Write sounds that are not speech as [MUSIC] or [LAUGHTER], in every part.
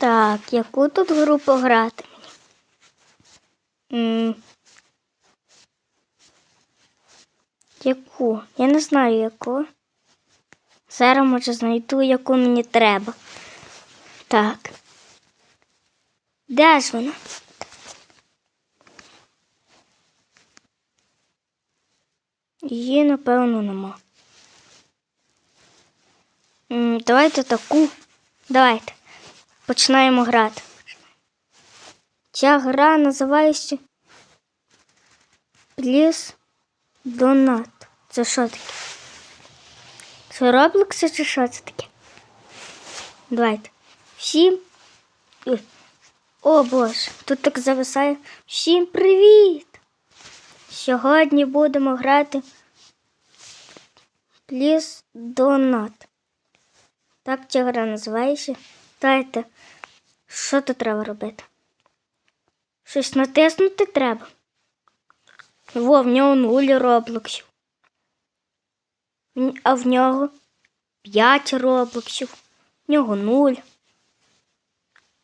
Так, яку тут гру пограти мені? Яку? Я не знаю яку. Зараз може знайду, яку мені треба. Так. Де ж вона? Її, напевно, нема. Давайте таку. Давайте. Починаємо грати. Ця гра називається Пліс Донат. Це що таке? Це Роблокси чи що це таке? Давайте. Всім. О Боже, тут так зависає. Всім привіт! Сьогодні будемо грати Пліс Донат. Так ця гра називається. Дайте, що тут треба робити? Щось натиснути треба. Во, в нього нуль роблоксів. А в нього 5 роблоксів. В нього нуль.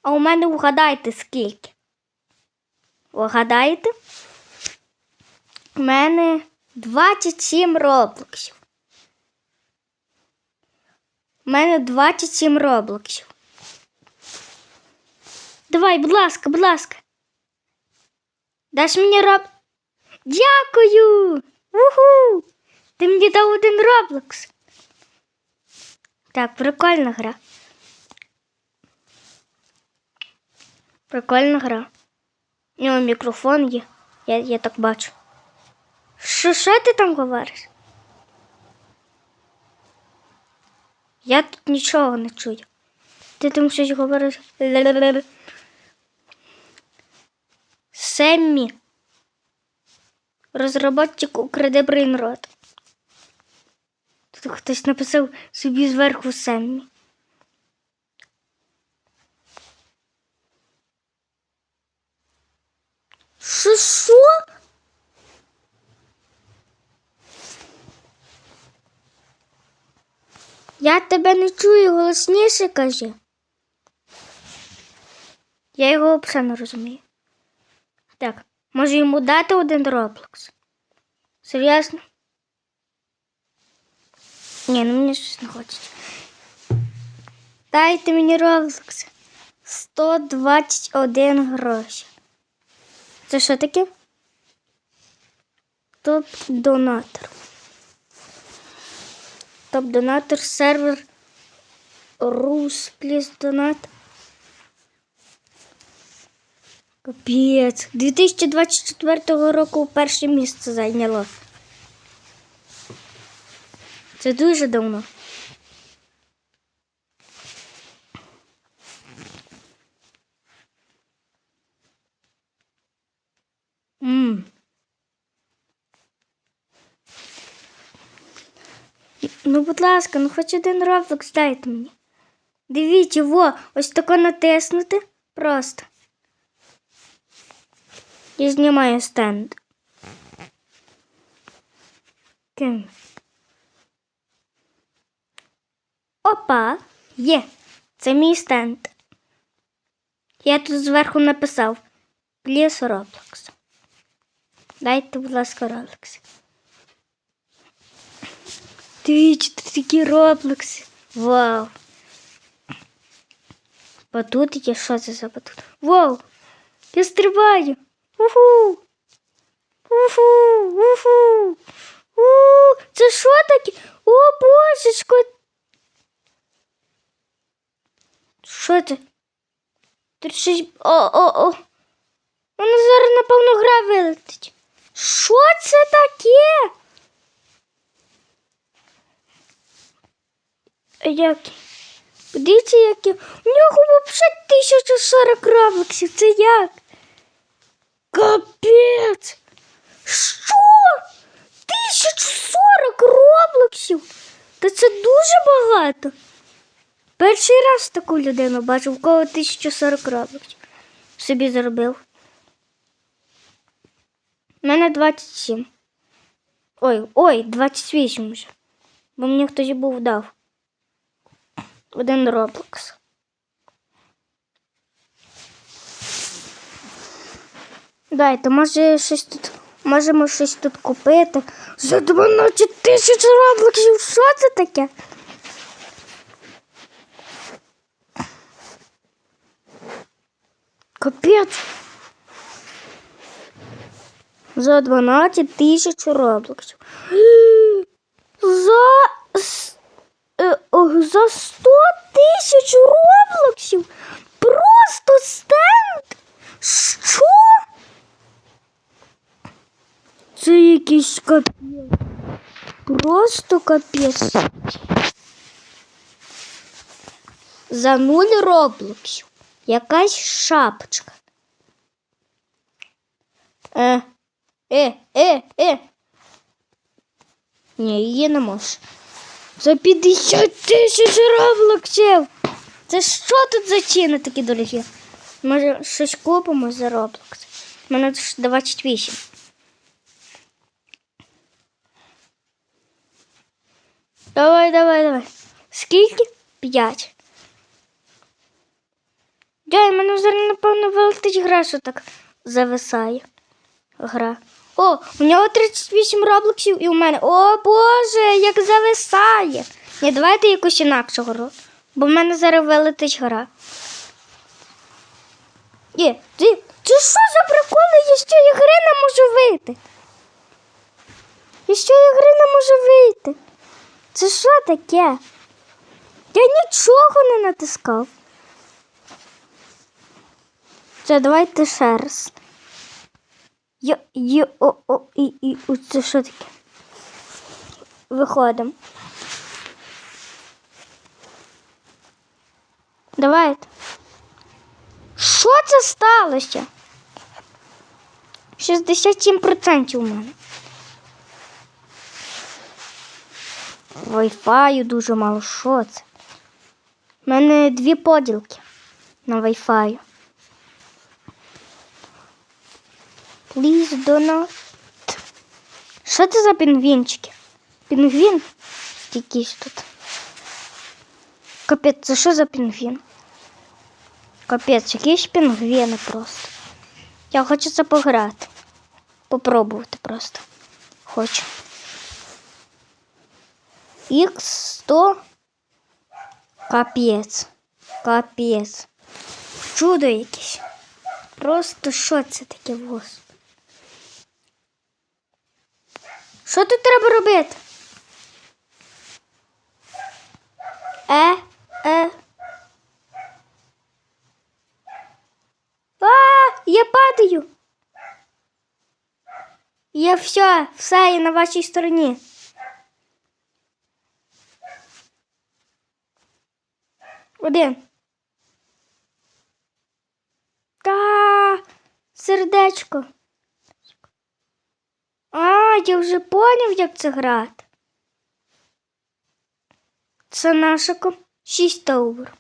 А у мене угадайте скільки. Угадаєте? У мене 27 роблоксів. У мене 27 роблоксів. Давай, будь ласка, будь ласка. Даш мені роб. Дякую! Уху! Ти мені дав один роблокс. Так, прикольна гра. Прикольна гра. У нього мікрофон є. Я, я так бачу. Що, що ти там говориш? Я тут нічого не чую. Ти там щось говориш. Семмі. Розробник украде брейнрот. Тут хтось написав собі зверху Семмі. Що що? Я тебе не чую, голосніше кажи. Я його взагалі не розумію. Так, може йому дати один роблокс? Серйозно? Ні, ну мені щось не хочеться. Дайте мені роблокс. 121 гроші. Це що таке? Топ-донатор. Топ-донатор сервер Рус плюс донат. Капець. 2024 року перше місце зайняло. Це дуже давно. Мм. Ну, будь ласка, ну хоч один роблокс дайте мені. Дивіться, во, ось тако натиснути просто. І знімаю стенд. Ким? Опа, є. Це мій стенд. Я тут зверху написав Пліс Роблокс. Дайте, будь ласка, Роблокс. Дивіться, тут такі роблокси. Вау. Є, що це за батут? Вау! Я стрибаю. Уху! Уху! Уху! У, це що таке? О, божечко! Що це? Тут щось. О, о, о. Воно зараз, напевно, гра вилетить. Що це таке? Які? Подивіться, які. У нього взагалі 1040 роблоксів. Це як? Капець! Що? 1040 роблоксів? Та це дуже багато. Перший раз таку людину бачив, у кого 1040 роблоксів. Собі заробив. У мене 27. Ой, ой, 28 вже. Бо мені хтось був дав. Один Роблокс. Дайте, може щось тут. Можемо щось тут купити. За 12 тисяч роблоксів. Що це таке? Капець. За 12 тисяч роблоксів. За, е, за 100 тисяч роблоксів. Просто стенд. Що? Це якийсь капець. Просто капець. За нуль роблоксів. Якась шапочка. Е, е, е, е. Ні, її не можеш. За 50 тисяч роблоксів. Це що тут за ціни такі дорогі? Може, щось купимо за роблокс? У мене 28. Давай, давай, давай. Скільки? П'ять. Дяй, мене зараз, напевно, вилетить гра, що так зависає. Гра. О, у нього 38 роблоксів і у мене. О Боже, як зависає. Ні, давайте якусь інакшу гру. Бо в мене зараз вилетить гра. Є, ти, це що за приколи? Я з цієї гри не можу вийти. Я з цієї гри не можу вийти. Це що таке? Я нічого не натискав. Це давайте ще раз. Йо, йо, о, о, і, і, о, це що таке? Виходимо. Давайте. Що це сталося? 67% у мене. Wi-Fi дуже мало. Що це? У мене дві поділки на Wi-Fi. Please do not. Що це за пінгвінчики? Пінгвін? Якийсь тут. Капець, це що за пінгвін? Капець, якісь пінгвіни просто. Я хочу це пограти. Попробувати просто. Хочу. Х 100. Капець. Капець. Чудо якесь. Просто що це таке воз? Що тут треба робити? Е, е. А, я падаю. Я все, все, я на вашій стороні. Один. Та сердечко. А, я вже поняв, як це грати. Це наша ком... шість таувер.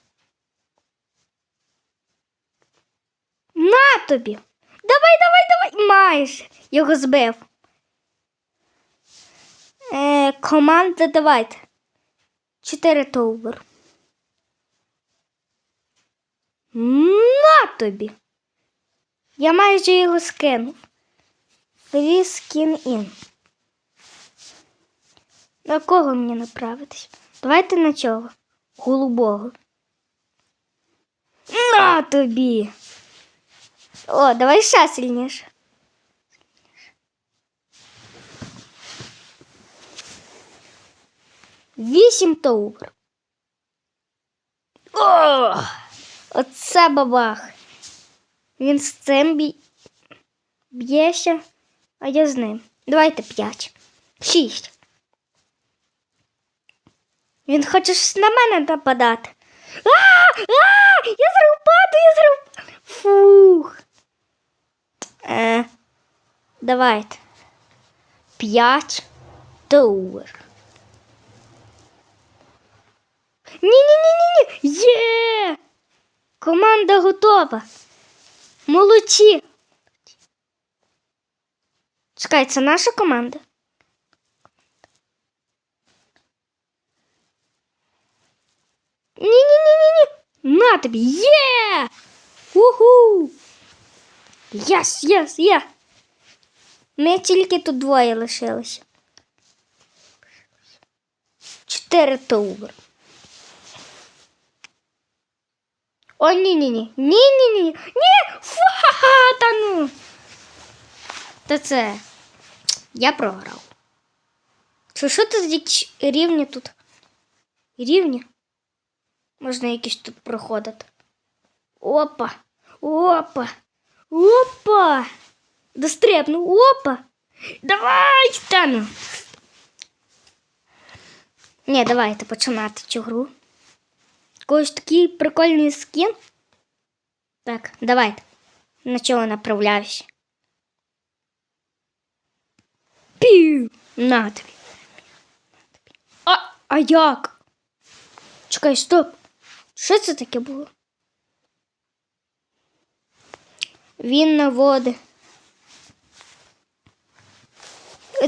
На тобі. Давай, давай, давай. Маєш. Його збив. Е, команда давайте. Чотири таувер. На тобі. Я майже його скинув. Free skin in. На кого мені направитись? Давайте на чого? Голубого. На тобі. О, давай ще сильніше. Вісім тоувер. О! Оце бабах. Він з цим б'ється, а я з ним. Давайте п'ять. Шість. Він хоче щось на мене нападати. А! А! Я падаю, я зараз. Фух. Е, давайте. П'ять тур. Ні-ні-ні-ні-ні. Є! Команда готова. Молодці. Чекай, це наша команда? Ні-ні-ні-ні-ні. На тобі. Є! Уху! Єс, єс, є. Ми тільки тут двоє лишилися. Чотири тугр. О, ні, ні, ні. Фу-ха-ха, та ну. Та це. Я програв. Що, що це якісь рівні тут? Рівні? Можна якісь тут проходити. Опа! Опа! Опа! Дострепну, опа! Давай, стану! Ні, давайте починати цю гру. Когось такий прикольний скін. Так, давайте. На чого направляюся? Пів! На тобі. А, а як? Чекай, стоп. Що це таке було? Він наводить.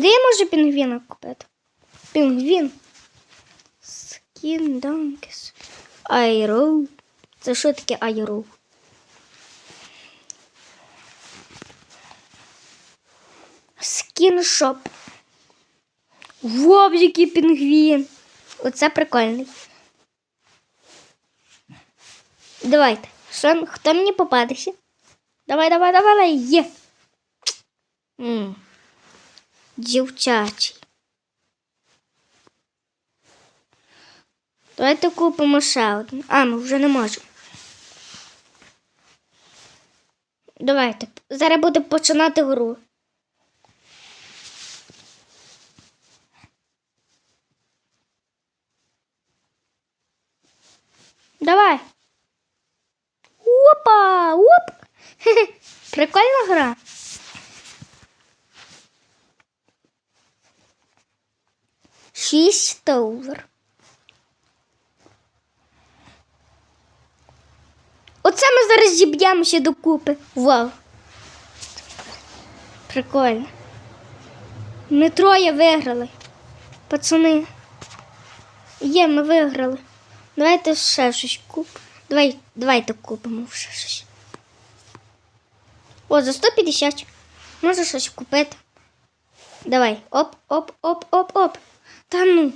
Де я можу пінгвіна купити? Пінгвін. Скін Данкіс. Айроу. Це що таке айроу? Скіншоп. Вов, який пінгвін. Оце прикольний. Давайте. Що, хто мені попадеться? Давай, давай, давай. Є. Дівчачий. Давайте купимо ще один. А, ми вже не можемо. Давайте. Зараз будемо починати гру. Давай. Опа! Оп! Хе-хе. [LAUGHS] Прикольна гра. Шість товар. Оце ми зараз зіб'ємося докупи. Вау. Прикольно. Ми троє виграли. Пацани. Є, ми виграли. Давайте ще щось купимо. Давай, давайте купимо ще щось. О, за 150. Може щось купити. Давай. Оп, оп, оп, оп, оп. Та ну.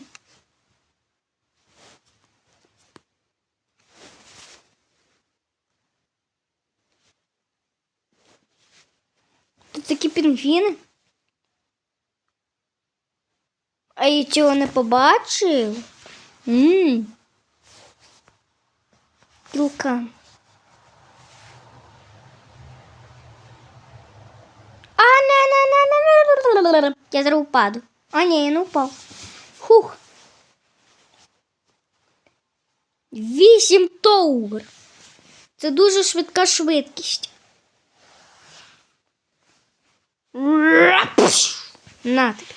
Тут такі пінгвіни. А я цього не побачив. Ммм. А, не, не, не, не, не. Я зараз упаду. А, ні, я не упав. Хух. Вісім тоур. Це дуже швидка швидкість. На тобі.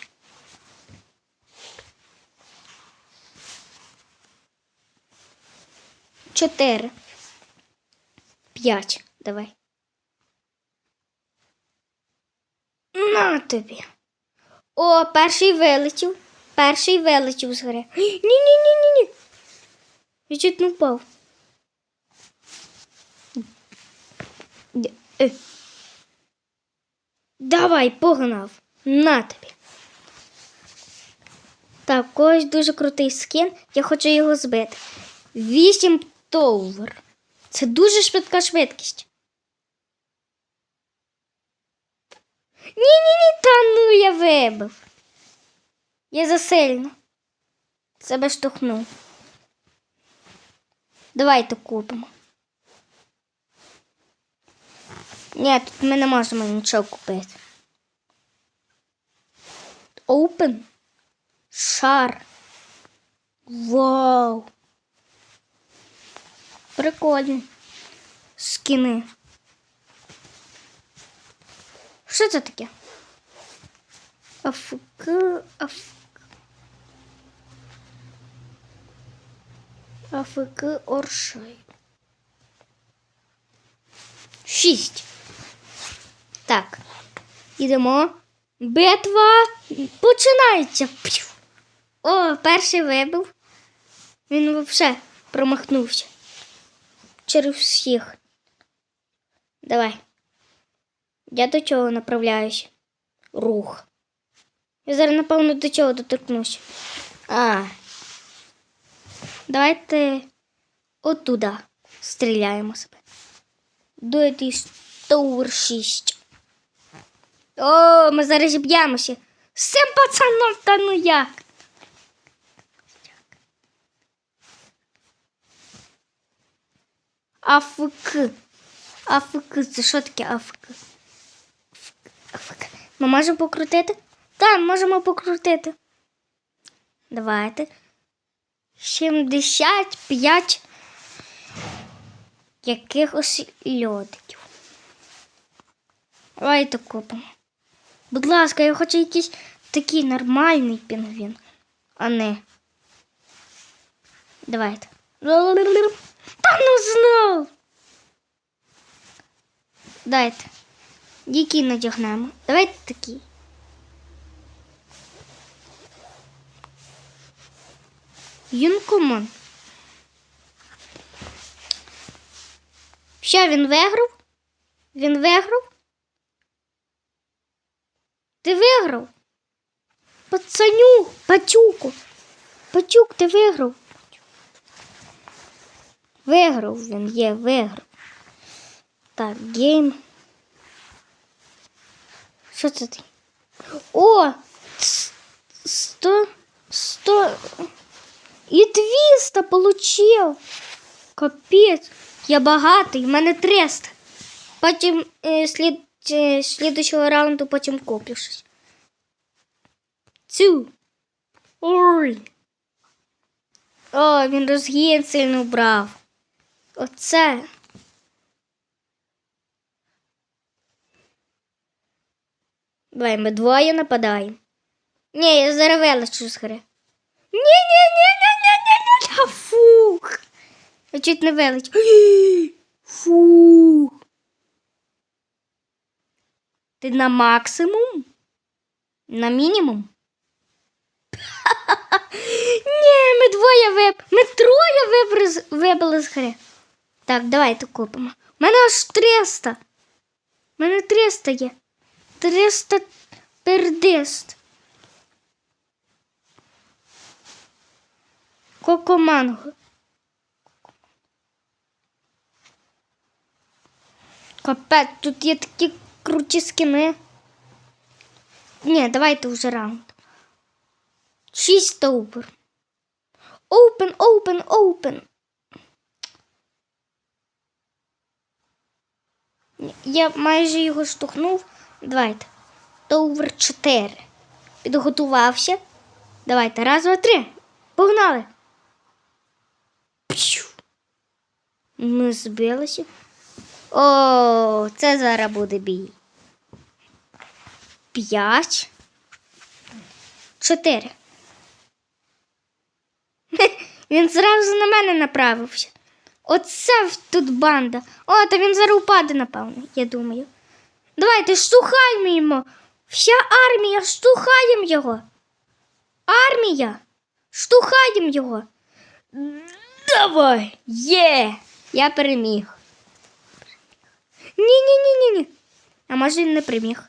Чотири. П'ять. Давай. На тобі. О, перший вилетів. Перший вилетів з. [GASPS] Ні-ні-ні-ні-ні. Я чуть не впав. Давай, погнав. На тобі. Так, ось дуже крутий скін. Я хочу його збити. Вісім товар. Це дуже швидка швидкість. Ні-ні-ні, та ну я вибив. Я засильно. Себе штовхнув. Давайте купимо. Ні, тут ми не можемо нічого купити. Open. Шар. Вау. Прикольні. Скіни. Що це таке? АФК, АФК. АФК Оршай. Шість. Так. Ідемо. Битва починається. О, перший вибив. Він взагалі промахнувся. Через всіх. Давай. Я до чого направляюсь? Рух. Я зараз, напевно, до чого доторкнусь. А. Давайте отуда стріляємо себе. До якийсь Tower 6. О, ми зараз зіб'ємося. З цим пацаном та ну як? АФК. АФК. Це що таке АФК? АФК. Ми можемо покрутити? Так, можемо покрутити. Давайте. 75 якихось льодиків. Давайте купимо. Будь ласка, я хочу якийсь такий нормальний пінгвін, а не. Давайте. Та ну знов. Дайте. Який надягнемо? Давайте такий. Юнкомон. Що він виграв? Він виграв? Ти виграв? Пацаню, пацюку. Пацюк, ти виграв. Виграв він є, виграв. Так, гейм. Що це ти? О! Сто. Сто. І 200 получив. Капець. Я багатий, в мене 300. Потім е, слід, е, слідущого раунду потім куплю щось. Цю. Ой. О, він розгін сильно брав. Оце. Давай, ми двоє нападаємо. Ні, я вилечу з гри. Ні, ні, ні, ні, ні, ні, ні, ні. Фух. Я чуть не вилечу. Фух. Ти на максимум? На мінімум? [LAUGHS] Ні, ми двоє виб... Ми троє вибили з гри. Так, давайте купимо. У мене аж 300. У мене 300 є. 300 пердист. Кокоманго. Капець, тут є такі круті скини. Ні, давайте вже раунд. Шість стовбур. Open, open, open. Я майже його штовхнув. Давайте. Товер 4. Підготувався. Давайте. Раз, два, три. Погнали. Пшу. Ми збилися. О, це зараз буде бій. П'ять. Чотири. [LAUGHS] Він зразу на мене направився. Оце тут банда. О, та він зараз упаде, напевно, я думаю. Давайте штухаємо йому. Вся армія, штухаємо його. Армія. Штухаємо його. Давай. Є. Я переміг. Ні-ні-ні-ні-ні. А може він не переміг.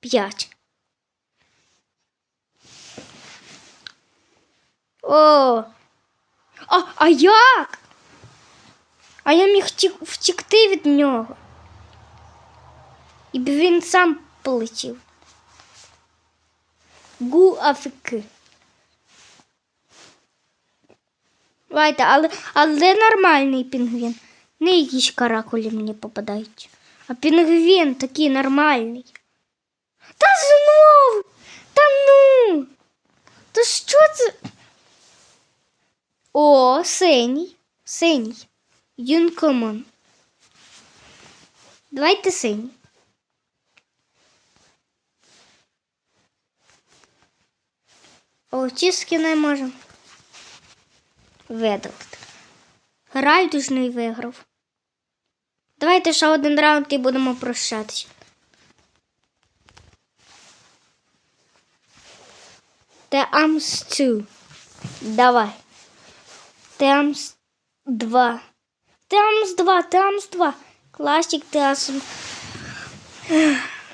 П'ять. О. А, а як? А я міг втікти від нього. І б він сам полетів. Гу афки. Давайте, але, але нормальний пінгвін. Не якісь каракулі мені попадають. А пінгвін такий нормальний. Та знов! Та ну! Та що це? О, синій. Синій. Юнкомон. Давайте синій. О, ці скини можемо видалити. Райдужний виграв. Давайте ще один раунд і будемо прощатися. Теамс 2. Давай. Теамс 2. Теамс 2, Теамс 2. Класик Теамс.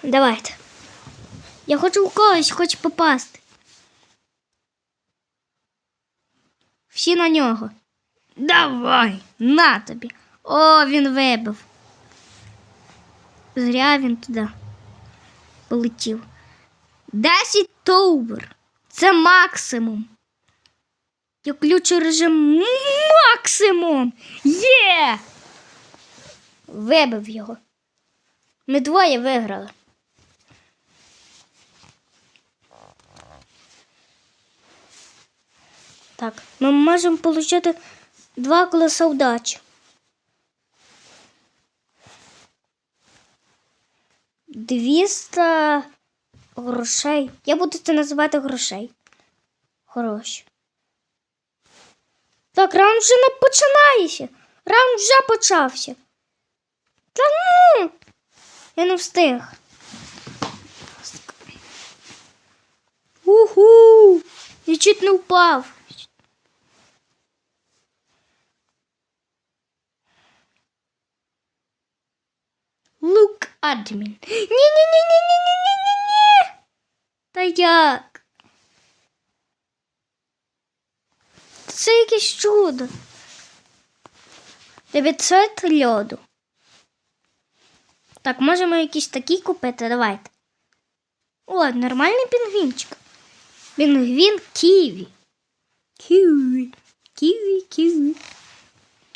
Давайте. Я хочу в когось хоч попасти. Всі на нього. Давай, на тобі. О, він вибив. Зря він туди полетів. 10 товбур. Це максимум. Я включу режим максимум. Є! Вибив його. Ми двоє виграли. Так, ми можемо отримати два колеса удачі. Двіста грошей. Я буду це називати грошей. Гроші. Так, раунд вже не починається. Раунд вже почався. Та ну. Я не встиг. Уху! Я чуть не впав. Look me. Ні-ні-ні-ні-ні-ні-ні-ні. Та як? Це якесь чудо. 900 льоду. Так, можемо якісь такі купити, давайте. О, нормальний пінгвінчик. Пінгвін ківі. Ківі. Ківі, ківі.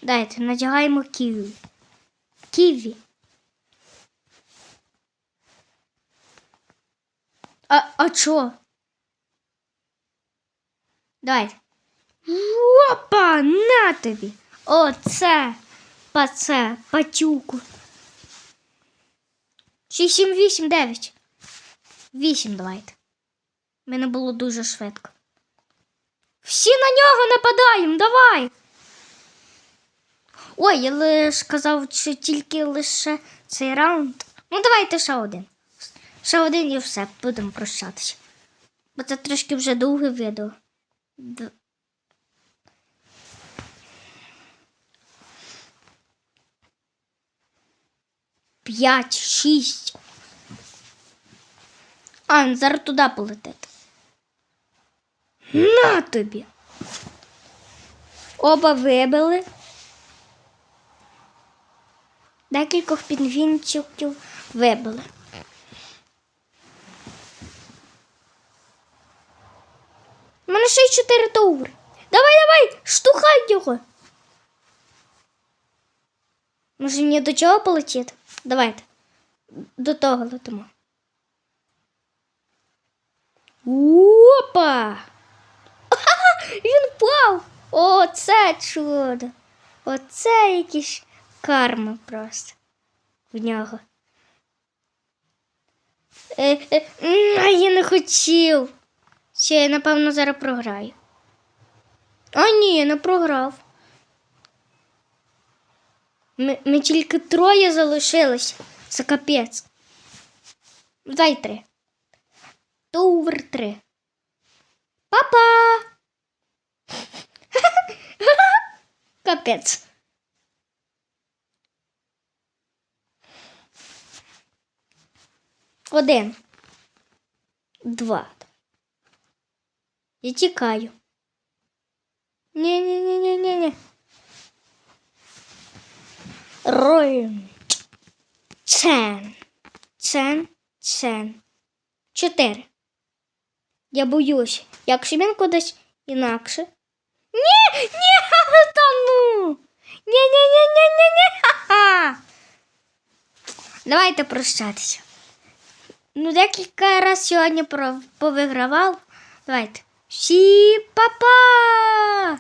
Дайте, надягаємо ківі. Ківі. А, а чо? Давайте. Опа, на тобі. Оце, паце, патюку. 6, 7, 8, 9. 8 давайте. Мене було дуже швидко. Всі на нього нападаємо, давай. Ой, я лиш казав, що тільки лише цей раунд. Ну, давайте ще один. Ще один і все, будемо прощатися. Бо це трошки вже довге відео. П'ять, шість. А, зараз туди полетить. На тобі. Оба вибили. Декількох пінгвінчиків вибили. У мене ще й чотири таури. Давай, давай, штухай його. Може, мені до чого полетіти? Давайте. До того летимо. Опа! Він впав! О, це чудо! Оце якісь карма просто в нього. Е, е, я не хотів. Ще я, напевно, зараз програю. А ні, не програв. Ми, ми тільки троє залишилися. Це капець. Дай три. Товр три. Папа! [LAUGHS] Капець. Один. Два. Я тікаю. Ні-ні-ні-ні-ні. Роль. Цен. Цен. Цен. Чотири. Я боюсь. Якщо він кудись інакше. Ні, ні, та ну. Ні, ні, ні, ні, ні, ні. Ха-ха. Давайте прощатися. Ну, декілька разів сьогодні повигравав. Давайте. Всі па-па!